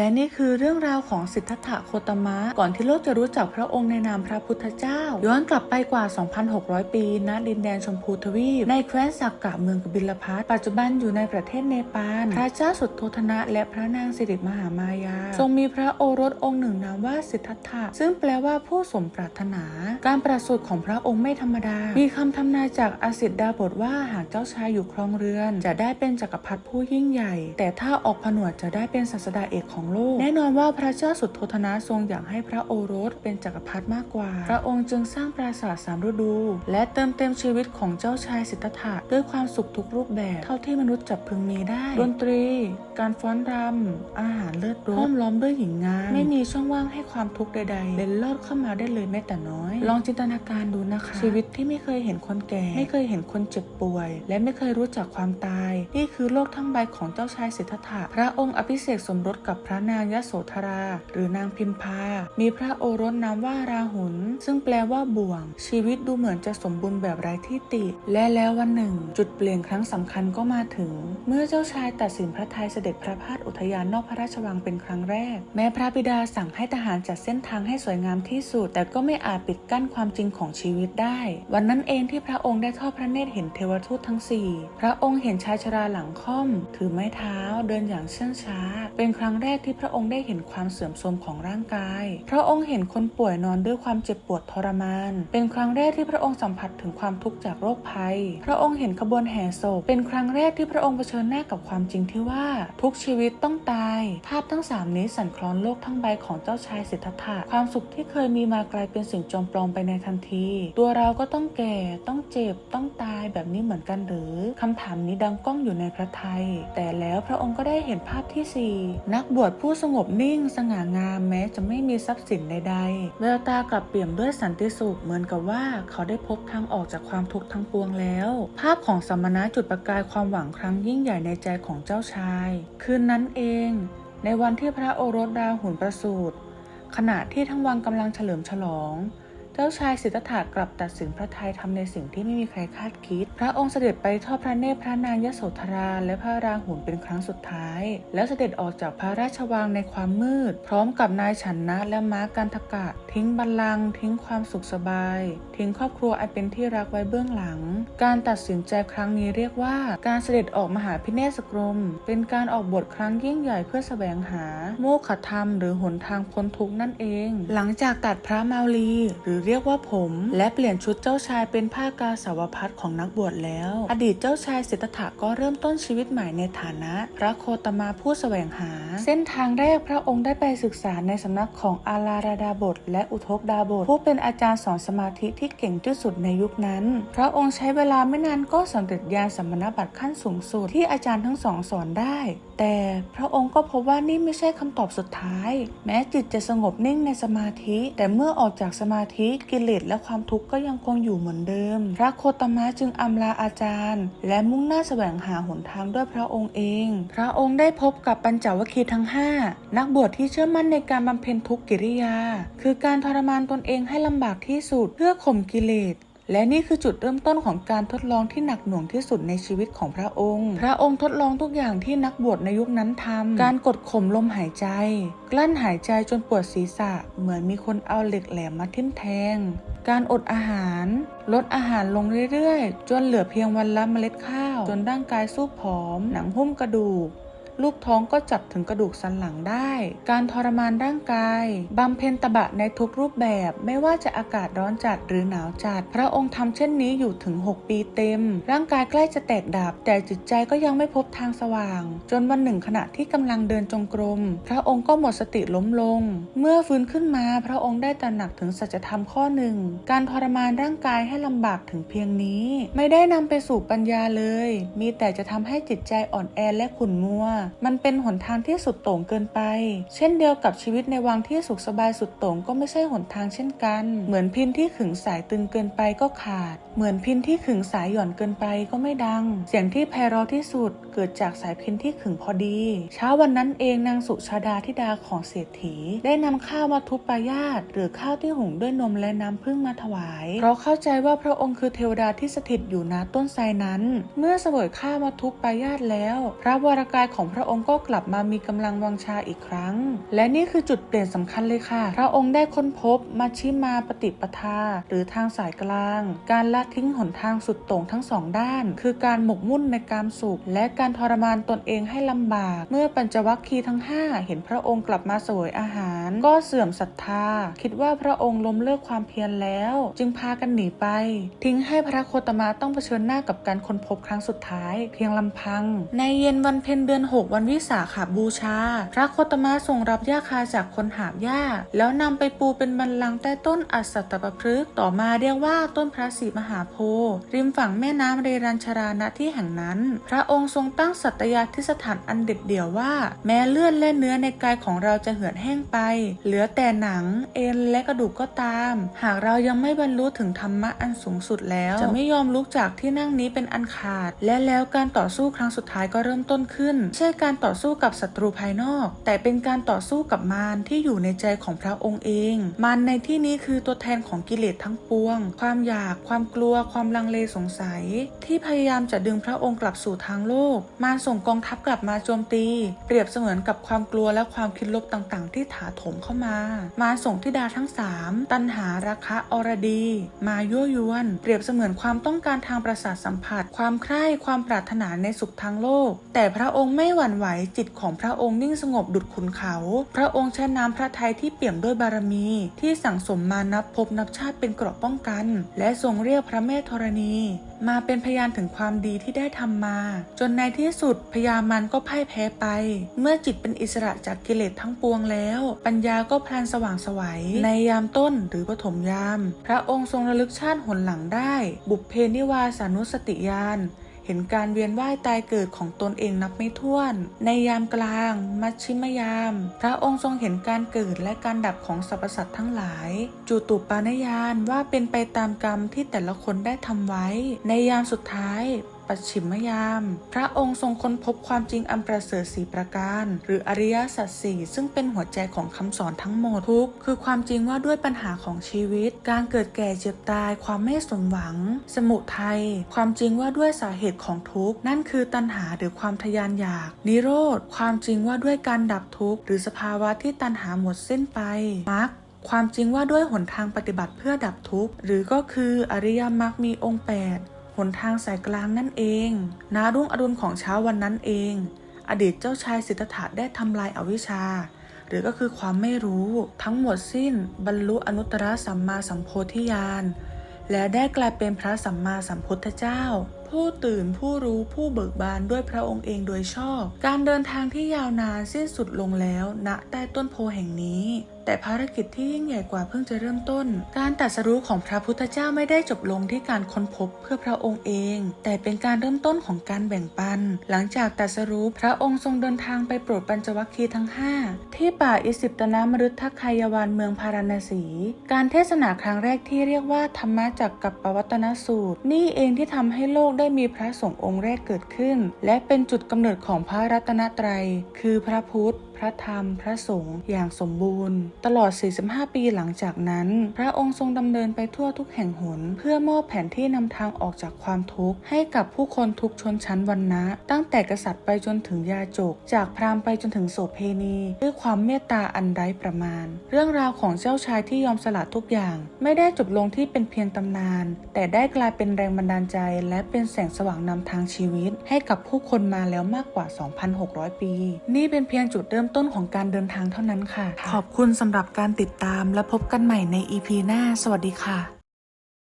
และนี่คือเรื่องราวของสิทธัตถะโคตมะ ก่อนที่โลกจะรู้จักพระองค์ในนามพระพุทธเจ้า ย้อนกลับไปกว่า 2,600 ปีณดินแดนชมพูทวีป ในแคว้นสักกะเมืองกบิลพัทปัจจุบันอยู่ในประเทศเนปาลพระเจ้าสุดโทธนะและพระนางสิริมหามายา ทรงมีพระโอรสองค์หนึ่งนามว่าสิทธัตถะซึ่งแปลว่าผู้สมปรารถนา การประสูติของพระองค์ไม่ธรรมดา มีคำทำนายจากอสิทดาบทว่าหากเจ้าชายอยู่ครองเรือน จะได้เป็นจักรพรรดิผู้ยิ่งใหญ่ แต่ถ้าออกผนวดจะได้เป็นศาสดาเอกของโลก แน่นอนว่าพระเจ้าสุดโทธนะทรงอยากให้พระโอรสเป็นจักรพรรดิมากกว่า พระองค์จึงสร้างปราสาทสามฤดู และเติมเต็มชีวิตของเจ้าชายสิทธัตถะด้วยความสุขทุกรูปแบบเท่าที่มนุษย์จะพึงมีได้ ดนตรี การฟ้อนรำ อาหารเลิศรสห้อมล้อมด้วยหญิงงาม ไม่มีช่องว่างให้ความทุกข์ใดๆเล็นลอดเข้ามาได้เลยแม้แต่น้อย ลองจินตนาการดูนะคะ ชีวิตที่ไม่เคยเห็นคนแก่ ไม่เคยเห็นคนเจ็บป่วย และไม่เคยรู้จักความตาย นี่คือโลกทั้งใบของเจ้าชายสิทธัตถะพระองค์อภิเษกสมรสกับพระนางยโสธรา หรือนางพิมพา มีพระโอรสนามว่าราหุลซึ่งแปลว่าบ่วง ชีวิตดูเหมือนจะสมบูรณ์แบบไร้ที่ติ และแล้ววันหนึ่ง จุดเปลี่ยนครั้งสำคัญก็มาถึง เมื่อเจ้าชายตัดสินพระทัยเสด็จพระพาสอุทยานนอกพระราชวังเป็นครั้งแรก แม้พระบิดาสั่งให้ทหารจัดเส้นทางให้สวยงามที่สุด แต่ก็ไม่อาจปิดกั้นความจริงของชีวิตได้ วันนั้นเองที่พระองค์ได้ทอดพระเนตรเห็นเทวทูตทั้งสี่พระองค์เห็นชายชราหลังค่อม ถือไม้เท้าเดินอย่างเชื่องช้า เป็นครั้งแรกที่พระองค์ได้เห็นความเสื่อมโทรมของร่างกาย พระองค์เห็นคนป่วยนอนด้วยความเจ็บปวดทรมาน เป็นครั้งแรกที่พระองค์สัมผัสถึงความทุกข์จากโรคภัย พระองค์เห็นขบวนแห่ศพ เป็นครั้งแรกที่พระองค์เผชิญหน้ากับความจริงที่ว่า ทุกชีวิตต้องตาย ภาพทั้งสามนี้สั่นคลอนโลกทั้งใบของเจ้าชายสิทธัตถะ ความสุขที่เคยมีมากลายเป็นสิ่งจอมปลอมไปในทันที ตัวเราก็ต้องแก่ ต้องเจ็บ ต้องตายแบบนี้เหมือนกันหรือคำถามนี้ดังก้องอยู่ในพระทัย แต่แล้วพระองค์ก็ได้เห็นภาพที่สี่นักบวชผู้สงบนิ่งสง่างามแม้จะไม่มีทรัพย์สินใดๆแววตากลับเปี่ยมด้วยสันติสุขเหมือนกับว่าเขาได้พบทางออกจากความทุกข์ทั้งปวงแล้ว ภาพของสมณะจุดประกายความหวังครั้งยิ่งใหญ่ในใจของเจ้าชาย คืนนั้นเอง ในวันที่พระโอรสราหุนประสูติขณะที่ทั้งวังกำลังเฉลิมฉลอง จ้าชายสิทธัตถะกลับตัดสินพระทัยทำในสิ่งที่ไม่มีใครคาดคิด พระองค์เสด็จไปทอดพระเนตรพระนางยโสธราและพระราหุลเป็นครั้งสุดท้าย แล้วเสด็จออกจากพระราชวังในความมืด พร้อมกับนายฉันนะและม้ากันทกะ ทิ้งบัลลังก์ทิ้งความสุขสบาย ทิ้งครอบครัวอันเป็นที่รักไว้เบื้องหลัง การตัดสินใจครั้งนี้เรียกว่า การเสด็จออกมหาพิเนศกรม เป็นการออกบทครั้งยิ่งใหญ่เพื่อแสวงหา โมฆะธรรม หรือหนทางพ้นทุกข์นั่นเอง หลังจากตัดพระเมาลีหรือเรียกว่าผม และเปลี่ยนชุดเจ้าชายเป็นผ้ากาสาวพัดของนักบวชแล้ว อดีตเจ้าชายสิทธัตถะก็เริ่มต้นชีวิตใหม่ในฐานะ พระโคตมาผู้แสวงหา เส้นทางแรกพระองค์ได้ไปศึกษาในสำนักของอาลาราดาบท และอุทกดาบท ผู้เป็นอาจารย์สอนสมาธิที่เก่งที่สุดในยุคนั้น พระองค์ใช้เวลาไม่นานก็สำเร็จญาณสัมมณบัตรขั้นสูงสุดที่อาจารย์ทั้งสองสอนได้ แต่พระองค์ก็พบว่านี่ไม่ใช่คำตอบสุดท้าย แม้จิตจะสงบนิ่งในสมาธิ แต่เมื่อออกจากสมาธิกิเลสและความทุกข์ก็ยังคงอยู่เหมือนเดิม พระโคตมะจึงอำลาอาจารย์ และมุ่งหน้าแสวงหาหนทางด้วยพระองค์เอง พระองค์ได้พบกับปัญจวัคคีย์ทั้ง 5 นักบวชที่เชื่อมั่นในการบำเพ็ญทุกกิริยา คือการทรมานตนเองให้ลำบากที่สุดเพื่อข่มกิเลส และนี่คือจุดเริ่มต้นของการทดลองที่หนักหน่วงที่สุดในชีวิตของพระองค์ พระองค์ทดลองทุกอย่างที่นักบวชในยุคนั้นทำการกดข่มลมหายใจ กลั้นหายใจจนปวดศีรษะ เหมือนมีคนเอาเหล็กแหลมมาทิ่มแทง การอดอาหาร ลดอาหารลงเรื่อยๆ จนเหลือเพียงวันละเมล็ดข้าว จนร่างกายสู้ผอม หนังหุ้มกระดูก ลูกท้องก็จับถึงกระดูกสันหลังได้ การทรมานร่างกายบำเพ็ญตบะในทุกรูปแบบไม่ว่าจะอากาศร้อนจัดหรือหนาวจัด พระองค์ทำเช่นนี้อยู่ถึง 6 ปีเต็ม ร่างกายใกล้จะแตกดับ แต่จิตใจก็ยังไม่พบทางสว่าง จนวันหนึ่งขณะที่กำลังเดินจงกรม พระองค์ก็หมดสติล้มลง เมื่อฟื้นขึ้นมาพระองค์ได้ตระหนักถึงสัจธรรมข้อหนึ่ง การทรมานร่างกายให้ลำบากถึงเพียงนี้ ไม่ได้นำไปสู่ปัญญาเลย มีแต่จะทำให้จิตใจอ่อนแอและขุ่นมัวมันเป็นหนทางที่สุดโต่งเกินไป เช่นเดียวกับชีวิตในวังที่สุขสบายสุดโต่งก็ไม่ใช่หนทางเช่นกัน เหมือนพินที่ขึงสายตึงเกินไปก็ขาด เหมือนพินที่ขึงสายหย่อนเกินไปก็ไม่ดัง เสียงที่ไพเราะที่สุดเกิดจากสายพินที่ขึงพอดี เช้าวันนั้นเองนางสุชาดาธิดาของเศรษฐี ได้นำข้าวมาทุปปายาตหรือข้าวที่หุงด้วยนมและน้ำผึ้งมาถวาย เพราะเข้าใจว่าพระองค์คือเทวดาที่สถิตอยู่ณต้นไทรนั้น เมื่อเสวยข้าวมาทุปปายาตแล้ว พระวรากายของพระระองค์ก็กลับมามีกำลังวังชาอีกครั้ง และนี่คือจุดเปลี่ยนสำคัญเลยค่ะ พระองค์ได้ค้นพบมัชชิมาปฏิปทา หรือทางสายกลาง การละทิ้งหนทางสุดโต่งทั้งสองด้าน คือการหมกมุ่นในการสุข และการทรมานตนเองให้ลำบาก เมื่อปัญจวัคคีย์ทั้งห้าเห็นพระองค์กลับมาสวยอาหาร ก็เสื่อมศรัทธา คิดว่าพระองค์ล้มเลิกความเพียรแล้ว จึงพากันหนีไป ทิ้งให้พระโคตมะต้องเผชิญหน้ากับการค้นพบครั้งสุดท้าย เพียงลำพัง ในเย็นวันเพ็ญเดือน 6วันวิสาขบูชา พระโคตมะทรงรับยาคาจากคนหาบหญ้า แล้วนำไปปูเป็นบันลังใต้ต้นอัสสัตตปพฤกษ์ต่อมาเรียกว่าต้นพระศรีมหาโพธิ์ริมฝั่งแม่น้ำเรรัญชราณที่แห่งนั้น พระองค์ทรงตั้งสัตยาธิสถานอันเด็ดเดี่ยวว่า แม้เลือดและเนื้อในกายของเราจะเหือดแห้งไป เหลือแต่หนัง เอ็นและกระดูกก็ตาม หากเรายังไม่บรรลุถึงธรรมะอันสูงสุดแล้ว จะไม่ยอมลุกจากที่นั่งนี้เป็นอันขาด และแล้วการต่อสู้ครั้งสุดท้ายก็เริ่มต้นขึ้นไม่ใช่การต่อสู้กับศัตรูภายนอก แต่เป็นการต่อสู้กับมารที่อยู่ในใจของพระองค์เอง มารในที่นี้คือตัวแทนของกิเลสทั้งปวง ความอยาก ความกลัว ความลังเลสงสัย ที่พยายามจะดึงพระองค์กลับสู่ทางโลก มารส่งกองทัพกลับมาโจมตี เปรียบเสมือนกับความกลัวและความคิดลบต่างๆ ที่ถาโถมเข้ามา มารส่งทิดาทั้งสามตัณหาราคะอรดี มายั่วยวน เปรียบเสมือนความต้องการทางประสาทสัมผัส ความใคร่ ความปรารถนาในสุขทางโลก แต่พระองค์ไม่หวั่นไหวจิตของพระองค์นิ่งสงบดุจขุนเขา พระองค์ใช้น้ำพระทัยที่เปี่ยมด้วยบารมี ที่สั่งสมมานับพบนับชาติเป็นเกราะป้องกัน และทรงเรียกพระแม่ธรณี มาเป็นพยานถึงความดีที่ได้ทำมา จนในที่สุดพญามันก็พ่ายแพ้ไป เมื่อจิตเป็นอิสระจากกิเลสทั้งปวงแล้ว ปัญญาก็พลันสว่างไสวัย ในยามต้นหรือปฐมยาม พระองค์ทรงระลึกชาติหนหลังได้ บุพเพนิวาสานุสติญาณ เห็นการเวียนว่ายตายเกิดของตนเองนับไม่ถ้วน ในยามกลาง มัชชิมยาม พระองค์ทรงเห็นการเกิดและการดับของสรรพสัตว์ทั้งหลาย จุตุปานยานว่าเป็นไปตามกรรมที่แต่ละคนได้ทำไว้ ในยามสุดท้าย ปัจฉิมยาม พระองค์ทรงค้นพบความจริงอันประเสริฐสีประการ หรืออริยสัจสี่ซึ่งเป็นหัวใจของคำสอนทั้งหมดทุกข์คือความจริงว่าด้วยปัญหาของชีวิต การเกิดแก่เจ็บตาย ความไม่สมหวัง สมุทัยความจริงว่าด้วยสาเหตุของทุกข์นั่นคือตัณหาหรือความทยานอยาก นิโรธ ความจริงว่าด้วยการดับทุกข์หรือสภาวะที่ตัณหาหมดสิ้นไปมรรคความจริงว่าด้วยหนทางปฏิบัติเพื่อดับทุกข์ หรือก็คืออริยมรรคมีองค์ 8 หนทางสายกลางนั่นเองนารุ่งอรุณของเช้าวันนั้นเอง อดีตเจ้าชายสิทธัตถะได้ทำลายอาวิชชา หรือก็คือความไม่รู้ ทั้งหมดสิ้น บรรลุอนุตตรสัมมาสัมโพธิญาณและได้กลายเป็นพระสัมมาสัมพุทธเจ้า ผู้ตื่นผู้รู้ผู้เบิกบานด้วยพระองค์เองโดยชอบ การเดินทางที่ยาวนานสิ้นสุดลงแล้วณใต้ต้นโพแห่งนี้ แต่ภารกิจที่ยิ่งใหญ่กว่าเพิ่งจะเริ่มต้น การตรัสรู้ของพระพุทธเจ้าไม่ได้จบลงที่การค้นพบเพื่อพระองค์เอง แต่เป็นการเริ่มต้นของการแบ่งปัน หลังจากตรัสรู้พระองค์ทรงเดินทางไปโปรดปัญจวัคคีย์ทั้ง 5 ที่ป่าอิสิปตนามฤทธคายาวานเมืองพาราณสี การเทศนาครั้งแรกที่เรียกว่าธรรมะจากกับปวัตนสูตร นี่เองที่ทำให้โลกได้มีพระสงฆ์องค์แรกเกิดขึ้น และเป็นจุดกำเนิดของพระรัตนตรัย คือพระพุทธ พระธรรม พระสงฆ์อย่างสมบูรณ์ ตลอด 45 ปีหลังจากนั้น พระองค์ทรงดำเนินไปทั่วทุกแห่งหน เพื่อมอบแผนที่นำทางออกจากความทุกข์ให้กับผู้คนทุกชนชั้นวรรณะ ตั้งแต่กษัตริย์ไปจนถึงยาจก จากพราหมณ์ไปจนถึงโสเพณีด้วยความเมตตาอันไร้ประมาณ เรื่องราวของเจ้าชายที่ยอมสละทุกอย่าง ไม่ได้จบลงที่เป็นเพียงตำนาน แต่ได้กลายเป็นแรงบันดาลใจ และเป็นแสงสว่างนำทางชีวิต ให้กับผู้คนมาแล้วมากกว่า 2,600 ปี นี่เป็นเพียงจุดเริ่มต้นของการเดินทางเท่านั้นค่ะ ขอบคุณสำหรับการติดตามและพบกันใหม่ใน EP หน้า สวัสดีค่ะ